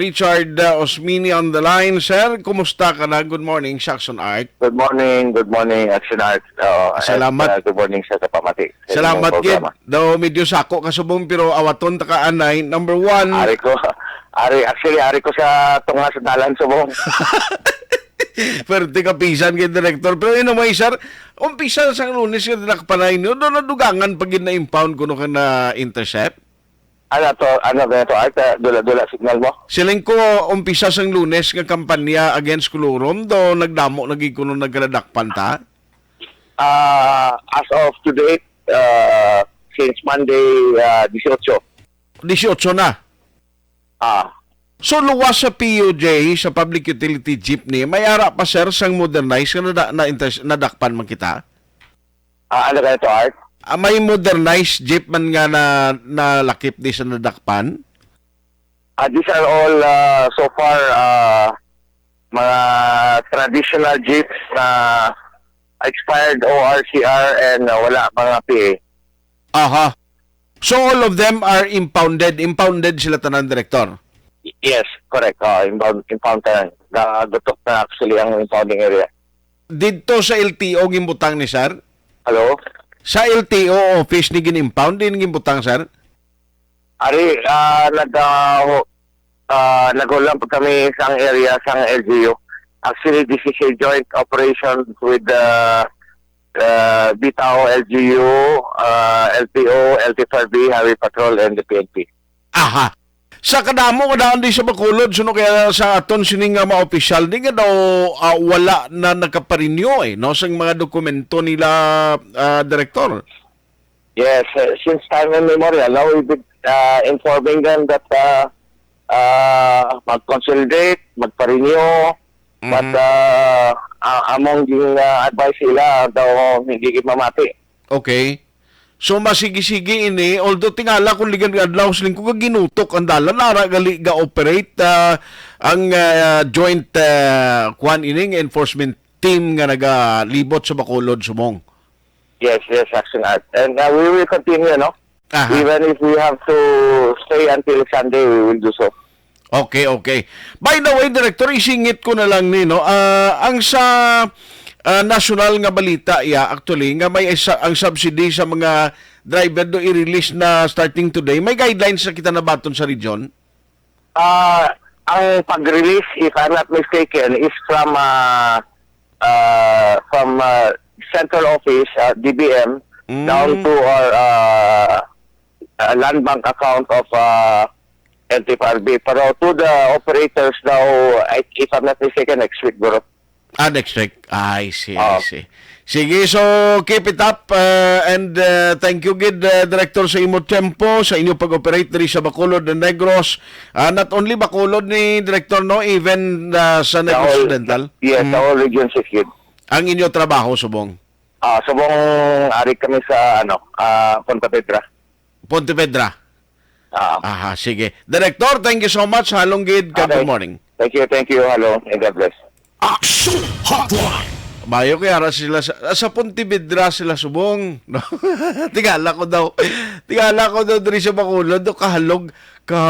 Richard uh, Osmini on the line. Sir, kumusta ka na? Good morning, Saxon Art. Good morning, good morning, Action Art. Uh, Salamat. at, uh, good morning sa kapamati. sa Salamat, programa. Daw medyo sako kasubong pero awaton ta ka anay. Number one, Ari ko, ari, actually, ari ko sa tunga sa dalan subong. pwerte ka pisan kay Director. Pero yun naman, sir, umpisa sa lunes ka nakpanay nyo, doon nadugangan pag na-impound kuno ka na intercept. Ano to, ano ganito, Art? Uh, dula-dula signal mo? Siling ko umpisa sang lunes nga kampanya against Kulurom, do nagdamo naging kuno nagkadakpan ta. Uh, as of today, uh, since Monday, uh, 18. 18 na. Ah, So luwas sa PUJ sa public utility jeepney, may ara pa sir sang modernize nga na, na, inter- nadakpan man kita. ah, ano ganito, Art? Ah, may modernized jeep man nga na nalakip di sa nadakpan. Uh, these are all, uh, so far, uh, mga traditional jeeps na expired ORCR and uh, wala mga PA. Aha. So all of them are impounded. Impounded sila tanan director. Yes, correct. Uh, impound, impound ka. Nagutok na actually ang impounding area. Dito sa LTO gimbutang ni sir. Hello? Sa LTO office ni gin-impound din gimbutang sir. Ari, uh, nag, uh, uh, nagulang po kami sa area sa LGU. Actually, this is a joint operation with the uh, Bitao, LGU, uh, LTO, LT5B, Highway Patrol, and the PNP. Aha. Sa kadamo kadaan di sa Bacolod suno kaya sa aton sining nga mga opisyal di nga daw ah, wala na nakaparinyo eh no sang mga dokumento nila ah, direktor. Yes, uh, since time immemorial, now we've been uh, informing them that uh, uh, mag-consolidate, magpa-renew, but uh, among yung uh, advice sila daw hindi mamati. Okay. So masigi-sige ini although tingala kung ligan adlaw siling ko ginutok ang dalan nara gali ga operate ah, ang ah, joint uh, kwan ining enforcement team nga nagalibot sa Bacolod sumong. Yes, yes, action art. And uh, we will continue, no? Aha. Even if we have to stay until Sunday, we will do so. Okay, okay. By the way, Director, isingit ko na lang ni, no? Ah, ang sa ah, national nga balita, yeah, actually, nga may isa, ang subsidy sa mga driver do i-release na starting today, may guidelines na kita na baton sa region? Uh, ang pag-release, if I'm not mistaken, is from uh, uh, from uh, central office, uh, DBM, Mm. down to our uh, uh, land bank account of uh, NTPRB. Pero to the operators now, if I'm not mistaken, next week, bro. Ah, next week. I see, I Ah. see. Sige, so keep it up uh, and uh, thank you gid uh, Director sa imo tempo sa inyo pag-operate diri sa Bacolod and Negros. Ah, not only Bacolod ni Director no, even uh, sa Negros whole- Occidental. Yes, the whole region secured. Ang inyo trabaho subong. Ah, subong ari kami sa ano, Ponta Pedra. Pontevedra. Ah, Aha, sige. Director, thank you so much. Halong gid. ka. Okay. Good morning. thank you, thank you. Hello, and God bless. Action Hotline. Mayo kaya ara sila sa, sa Pontevedra sila subong. No? Tingala ko daw. Tingala ko daw diri sa Bacolod do kahalog ka